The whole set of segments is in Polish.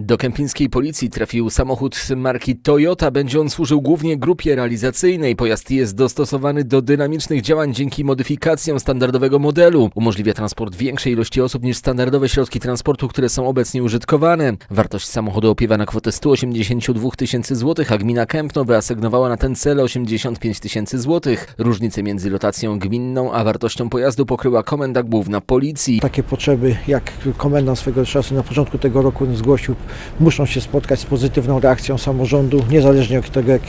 Do kępińskiej policji trafił samochód marki Toyota. Będzie on służył głównie grupie realizacyjnej. Pojazd jest dostosowany do dynamicznych działań dzięki modyfikacjom standardowego modelu. Umożliwia transport większej ilości osób niż standardowe środki transportu, które są obecnie użytkowane. Wartość samochodu opiewa na kwotę 182 tysięcy złotych, a gmina Kępno wyasygnowała na ten cel 85 tysięcy złotych. Różnicę między dotacją gminną a wartością pojazdu pokryła Komenda Główna Policji. Takie potrzeby, jak komendant swego czasu na początku tego roku zgłosił, muszą się spotkać z pozytywną reakcją samorządu, niezależnie od tego, jak,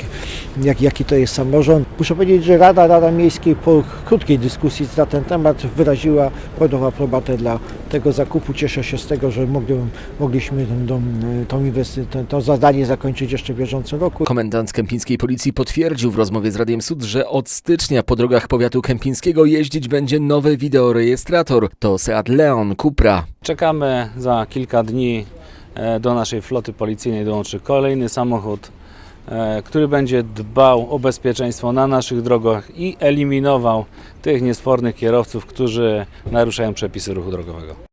jak, jaki to jest samorząd. Muszę powiedzieć, że Rada, Rada Miejskiej po krótkiej dyskusji na ten temat wyraziła pełną aprobatę dla tego zakupu. Cieszę się z tego, że mogli, mogliśmy tą, tą, tą inwestycję, to, to zadanie zakończyć jeszcze w bieżącym roku. Komendant kępińskiej policji potwierdził w rozmowie z Radiem Sud, że od stycznia po drogach powiatu kępińskiego jeździć będzie nowy wideorejestrator. To Seat Leon Cupra. Czekamy za kilka dni do naszej floty policyjnej dołączy kolejny samochód, e, który będzie dbał o bezpieczeństwo na naszych drogach i eliminował tych niesfornych kierowców, którzy naruszają przepisy ruchu drogowego.